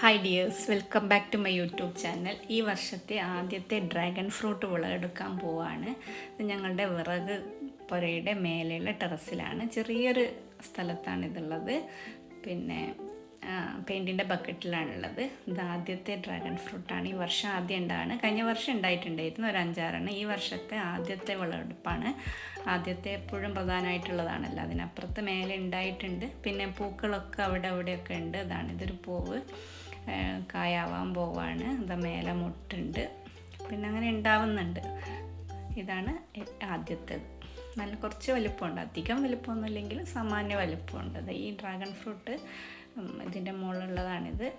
Hi dears welcome back to my YouTube channel ഈ വർഷത്തെ ആദ്യത്തെ ഡ്രാഗൺ ഫ്രൂട്ട് വിളവെടുക്കാൻ പോവാണ്. ഇത് ഞങ്ങളുടെ വിറക് പുരയുടെ മേലെയുള്ള ടെറസിലാണ്. ചെറിയൊരു സ്ഥലത്താണ് ഇതുള്ളത്. പിന്നെ പെയിന്റിന്റെ ബക്കറ്റിലാണുള്ളത് ഇത് ആദ്യത്തെ ഡ്രാഗൺ ഫ്രൂട്ടാണ് ഈ വർഷം ആദ്യം ഉണ്ടാണ് കഴിഞ്ഞ വർഷം ഉണ്ടായിട്ടുണ്ടായിരുന്നു. ഒരു അഞ്ചാറെണ്ണം. ഈ വർഷത്തെ ആദ്യത്തെ വിളവെടുപ്പാണ്. ആദ്യത്തെ എപ്പോഴും പ്രധാനമായിട്ടുള്ളതാണല്ലോ അതിനപ്പുറത്ത് മേലെ ഉണ്ടായിട്ടുണ്ട്. പിന്നെ പൂക്കളൊക്കെ അവിടെ അവിടെയൊക്കെ ഉണ്ട്. അതാണ് ഇതൊരു പൂവ്. കായാവാൻ പോവാണ്. ഇതാ മേലെ മുട്ടുണ്ട്. പിന്നെ അങ്ങനെ ഉണ്ടാവുന്നുണ്ട്. ഇതാണ് ആദ്യത്തേത് നല്ല കുറച്ച് വലിപ്പമുണ്ട്. അധികം വലിപ്പമൊന്നുമില്ലെങ്കിൽ സാമാന്യ വലിപ്പമുണ്ട്. അത് ഈ ഡ്രാഗൺ ഫ്രൂട്ട് ഇതിന്റെ മുകളിലുള്ളതാണിത്.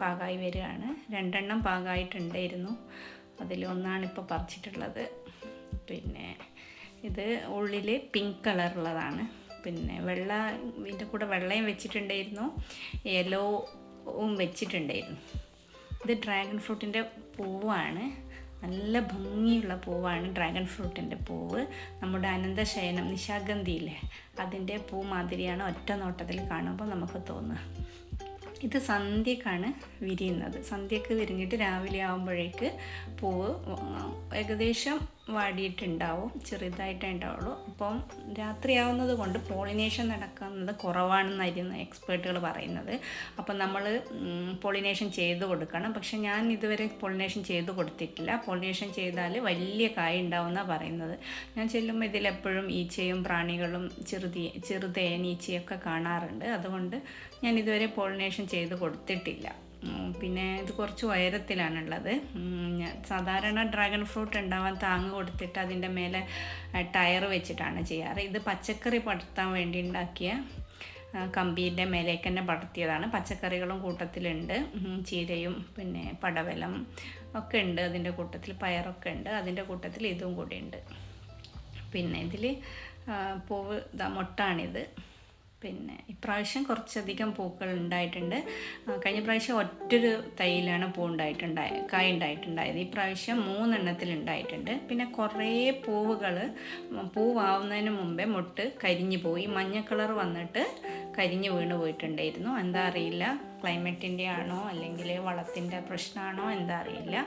പാകായി വരികയാണ്. രണ്ടെണ്ണം പാകായിട്ടുണ്ടായിരുന്നു. ഇപ്പോൾ പറിച്ചിട്ടുള്ളത്. പിന്നെ ഇത് ഉള്ളിൽ പിങ്ക് കളറുള്ളതാണ് പിന്നെ വെള്ള ഇതിന്റെ കൂടെ വെള്ളയും വെച്ചിട്ടുണ്ടായിരുന്നു. യെല്ലോവും വെച്ചിട്ടുണ്ടായിരുന്നു. ഇത് ഡ്രാഗൺ ഫ്രൂട്ടിന്റെ പൂവാണ്. നല്ല ഭംഗിയുള്ള പൂവാണ് ഡ്രാഗൺ ഫ്രൂട്ടിന്റെ പൂവ്. നമ്മുടെ അനന്തശയനം നിശാഗന്ധിയില്ലേ അതിന്റെ പൂ മാതിരിയാണ് ഒറ്റ നോട്ടത്തിൽ കാണുമ്പോൾ നമുക്ക് തോന്നുക. ഇത് സന്ധ്യക്കാണ് വിരിയുന്നത്. സന്ധ്യക്ക് വിരിഞ്ഞിട്ട് രാവിലെ ആകുമ്പോഴേക്ക് പൂവ് ഏകദേശം വാടിയിട്ടുണ്ടാവും ചെറുതായിട്ടേ ഉണ്ടാവുള്ളൂ. അപ്പം രാത്രിയാവുന്നത് കൊണ്ട് പോളിനേഷൻ നടക്കുന്നത് കുറവാണെന്നായിരുന്നു എക്സ്പേർട്ടുകൾ പറയുന്നത്. അപ്പം നമ്മൾ പോളിനേഷൻ ചെയ്ത് കൊടുക്കണം. പക്ഷെ ഞാൻ ഇതുവരെ പോളിനേഷൻ ചെയ്ത് കൊടുത്തിട്ടില്ല. പോളിനേഷൻ ചെയ്താൽ വലിയ കായ ഉണ്ടാവുമെന്നാണ് പറയുന്നത്. ഞാൻ ചെല്ലുമ്പോൾ ഇതിലെപ്പോഴും ഈച്ചയും പ്രാണികളും ചെറുതീ ചെറുതേനീച്ചയൊക്കെ കാണാറുണ്ട്. അതുകൊണ്ട് ഞാൻ ഇതുവരെ പോളിനേഷൻ ചെയ്ത് കൊടുത്തിട്ടില്ല. പിന്നെ ഇത് കുറച്ച് ഉയരത്തിലാണുള്ളത്. സാധാരണ ഡ്രാഗൺ ഫ്രൂട്ട് ഉണ്ടാവാൻ താങ്ങ് കൊടുത്തിട്ട് അതിന്റെ മേലെ ടയർ വെച്ചിട്ടാണ് ചെയ്യാറ്. ഇത് പച്ചക്കറി പടർത്താൻ വേണ്ടി ഉണ്ടാക്കിയ കമ്പീന്റെ മേലേക്ക് തന്നെ പടർത്തിയതാണ്. പച്ചക്കറികളും കൂട്ടത്തിലുണ്ട്. ചീരയും പിന്നെ പടവലം ഒക്കെ ഉണ്ട് അതിന്റെ കൂട്ടത്തിൽ. പയറൊക്കെ ഉണ്ട് അതിന്റെ കൂട്ടത്തിൽ ഇതും കൂടി ഉണ്ട്. പിന്നെ ഇതിൽ പൂവ് മൊട്ടാണിത്. പിന്നെ ഇപ്രാവശ്യം കുറച്ചധികം പൂക്കൾ ഉണ്ടായിട്ടുണ്ട്. കഴിഞ്ഞ പ്രാവശ്യം ഒറ്റൊരു തൈയിലാണ് പൂ ഉണ്ടായിട്ടുണ്ടായ കായ ഉണ്ടായിട്ടുണ്ടായത്. ഈ പ്രാവശ്യം മൂന്നെണ്ണത്തിൽ ഉണ്ടായിട്ടുണ്ട്. പിന്നെ കുറേ പൂവുകൾ പൂവാവുന്നതിന് മുമ്പേ മുട്ട് കരിഞ്ഞു പോയി. മഞ്ഞ കളർ വന്നിട്ട് കരിഞ്ഞു വീണ് പോയിട്ടുണ്ടായിരുന്നു. എന്താ അറിയില്ല. ക്ലൈമറ്റിന്റെ ആണോ അല്ലെങ്കിൽ വളത്തിന്റെ പ്രശ്നമാണോ എന്താ അറിയില്ല.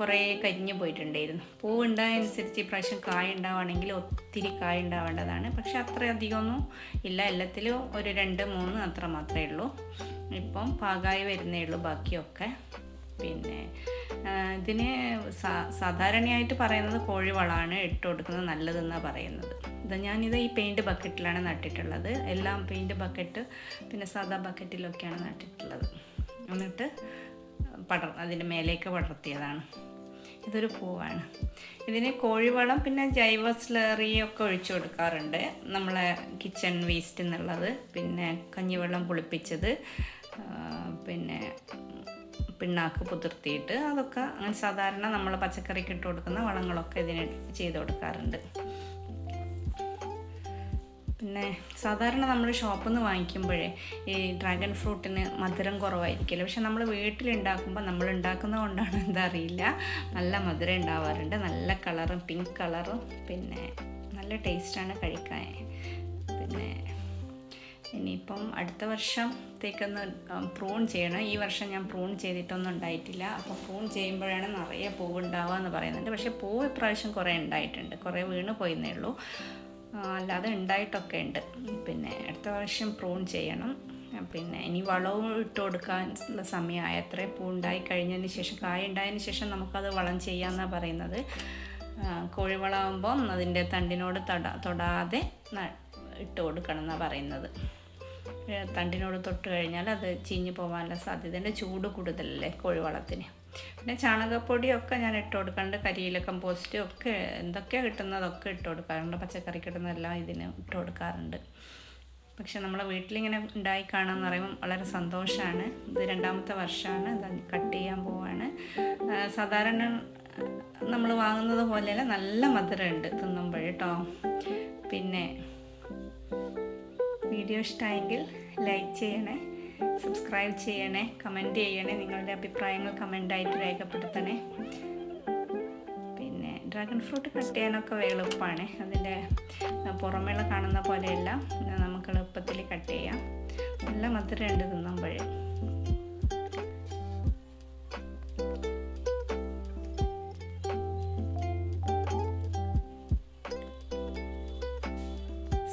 കുറേ കരിഞ്ഞു പോയിട്ടുണ്ടായിരുന്നു. പൂവ് ഉണ്ടായതനുസരിച്ച് ഇപ്രാവശ്യം കായ ഉണ്ടാവുകയാണെങ്കിൽ ഒത്തിരി കായ ഉണ്ടാവേണ്ടതാണ്. പക്ഷെ അത്ര അധികമൊന്നും ഇല്ല. എല്ലാത്തിലും ഒരു രണ്ട് മൂന്ന് അത്ര മാത്രമേ ഉള്ളൂ. ഇപ്പം പാകായി വരുന്നേ ഉള്ളൂ ബാക്കിയൊക്കെ. പിന്നെ ഇതിന് സാധാരണയായിട്ട് പറയുന്നത് കോഴിവളമാണ് ഇട്ട് കൊടുക്കുന്നത് നല്ലതെന്നാണ് പറയുന്നത്. ഇത് ഞാനിത് ഈ പെയിന്റ് ബക്കറ്റിലാണ് നട്ടിട്ടുള്ളത്. എല്ലാം പെയിന്റ് ബക്കറ്റ് പിന്നെ സാധാ ബക്കറ്റിലൊക്കെയാണ് നട്ടിട്ടുള്ളത്. എന്നിട്ട് പടർ അതിന്റെ മേലേക്ക് പടർത്തിയതാണ്. ഇതൊരു പൂവാണ്. ഇതിന് കോഴിവളം പിന്നെ ജൈവ സ്ലറി ഒക്കെ ഒഴിച്ചു കൊടുക്കാറുണ്ട്. നമ്മളെ കിച്ചൺ വേസ്റ്റ് എന്നുള്ളത്. പിന്നെ കഞ്ഞിവെള്ളം പുളിപ്പിച്ചത്. പിന്നെ പിണ്ണാക്ക് പുതിർത്തിയിട്ട് അതൊക്കെ അങ്ങനെ സാധാരണ നമ്മൾ പച്ചക്കറിക്ക് ഇട്ട് കൊടുക്കുന്ന വളങ്ങളൊക്കെ ഇതിന് ചെയ്ത് കൊടുക്കാറുണ്ട്. പിന്നെ സാധാരണ നമ്മൾ ഷോപ്പിൽ നിന്ന് വാങ്ങിക്കുമ്പോഴേ ഈ ഡ്രാഗൺ ഫ്രൂട്ടിന് മധുരം കുറവായിരിക്കില്ല. പക്ഷെ നമ്മൾ വീട്ടിലുണ്ടാക്കുമ്പോൾ നമ്മൾ ഉണ്ടാക്കുന്നത് കൊണ്ടാണ് എന്താ അറിയില്ല. നല്ല മധുരം ഉണ്ടാവാറുണ്ട്. നല്ല കളറും പിങ്ക് കളറും പിന്നെ നല്ല ടേസ്റ്റാണ് കഴിക്കാൻ. പിന്നെ ഇനിയിപ്പം അടുത്ത വർഷത്തേക്കൊന്ന് പ്രൂൺ ചെയ്യണം. ഈ വർഷം ഞാൻ പ്രൂൺ ചെയ്തിട്ടൊന്നും ഉണ്ടായിട്ടില്ല. അപ്പോൾ പ്രൂൺ ചെയ്യുമ്പോഴാണ് നിറയെ പൂവ് ഉണ്ടാവുക എന്ന് പറയുന്നുണ്ട് പക്ഷേ പൂവ് ഇപ്രാവശ്യം കുറേ ഉണ്ടായിട്ടുണ്ട്. കുറേ വീണ് പോയിന്നേ ഉള്ളൂ. അല്ലാതെ ഉണ്ടായിട്ടൊക്കെ ഉണ്ട്. പിന്നെ അടുത്ത വർഷം പ്രൂൺ ചെയ്യണം. പിന്നെ ഇനി വളവും ഇട്ട് കൊടുക്കാനുള്ള സമയമായ അത്രേ പൂ ഉണ്ടായി കഴിഞ്ഞതിന് ശേഷം കായ ഉണ്ടായതിന് ശേഷം നമുക്കത് വളം ചെയ്യാമെന്നാണ് പറയുന്നത്. കോഴി കോഴിവളമാകുമ്പം അതിന്റെ തണ്ടിനോട് തൊട തൊടാതെ ഇട്ട് കൊടുക്കണം എന്നാണ് പറയുന്നത്. തണ്ടിനോട് തൊട്ട് കഴിഞ്ഞാൽ അത് ചീഞ്ഞു പോകാനുള്ള സാധ്യതയുണ്ട് ചൂട് കൂടുതലല്ലേ കോഴിവളത്തിന്. പിന്നെ ചാണകപ്പൊടിയൊക്കെ ഞാൻ ഇട്ട് കൊടുക്കാറുണ്ട്. കരിയില കമ്പോസ്റ്റ് ഒക്കെ എന്തൊക്കെയാണ് കിട്ടുന്നതൊക്കെ ഇട്ട് കൊടുക്കാറുണ്ട്. പച്ചക്കറി കിട്ടുന്നതെല്ലാം ഇതിന് ഇട്ട് കൊടുക്കാറുണ്ട്. പക്ഷെ നമ്മളെ വീട്ടിലിങ്ങനെ ഉണ്ടായി കാണാമെന്ന് പറയുമ്പോൾ വളരെ സന്തോഷമാണ് ഇത് രണ്ടാമത്തെ വർഷമാണ്. കട്ട് ചെയ്യാൻ പോവാണ്. സാധാരണ നമ്മൾ വാങ്ങുന്നത് പോലെയല്ല നല്ല മധുരമുണ്ട് തിന്നുമ്പോൾ കേട്ടോ പിന്നെ വീഡിയോ ഇഷ്ടമായെങ്കിൽ ലൈക്ക് ചെയ്യണേ സബ്സ്ക്രൈബ് ചെയ്യണേ കമന്റ് ചെയ്യണേ നിങ്ങളുടെ അഭിപ്രായങ്ങൾ കമന്റായിട്ട് രേഖപ്പെടുത്തണേ. പിന്നെ ഡ്രാഗൺ ഫ്രൂട്ട് കട്ട് ചെയ്യാനൊക്കെ എളുപ്പമാണ് അതിന്റെ പുറമേള കാണുന്ന പോലെയല്ല. നമുക്ക് എളുപ്പത്തിൽ കട്ട് ചെയ്യാം. നല്ല മധുരം ഉണ്ട് തിന്നുമ്പോഴേ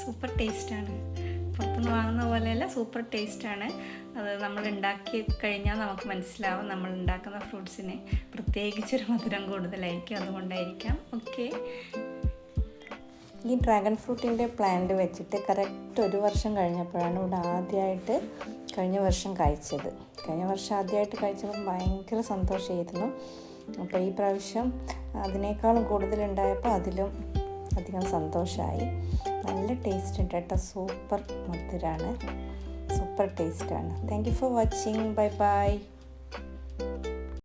സൂപ്പർ ടേസ്റ്റാണ് പുറത്തുനിന്ന് വാങ്ങുന്ന പോലെയല്ല സൂപ്പർ ടേസ്റ്റാണ് അത് നമ്മൾ ഉണ്ടാക്കി കഴിഞ്ഞാൽ നമുക്ക് മനസ്സിലാവും നമ്മൾ ഉണ്ടാക്കുന്ന ഫ്രൂട്ട്സിന് പ്രത്യേകിച്ചൊരു മധുരം കൂടുതലായിരിക്കും അതുകൊണ്ടായിരിക്കാം. ഓക്കെ ഈ ഡ്രാഗൺ ഫ്രൂട്ടിന്റെ പ്ലാന്റ് വെച്ചിട്ട് കറക്റ്റ് ഒരു വർഷം കഴിഞ്ഞപ്പോഴാണ് ഇവിടെ ആദ്യമായിട്ട് കഴിഞ്ഞ വർഷം കഴിച്ചത് കഴിഞ്ഞ വർഷം ആദ്യമായിട്ട് കഴിച്ചപ്പോൾ ഭയങ്കര സന്തോഷമായിരുന്നു അപ്പോൾ ഈ പ്രാവശ്യം അതിനേക്കാളും കൂടുതലുണ്ടായപ്പോൾ അതിലും അധികം സന്തോഷമായി നല്ല ടേസ്റ്റ് ഉണ്ട് കേട്ടോ. സൂപ്പർ മധുരാണ്. സൂപ്പർ ടേസ്റ്റാണ് thank you for watching bye bye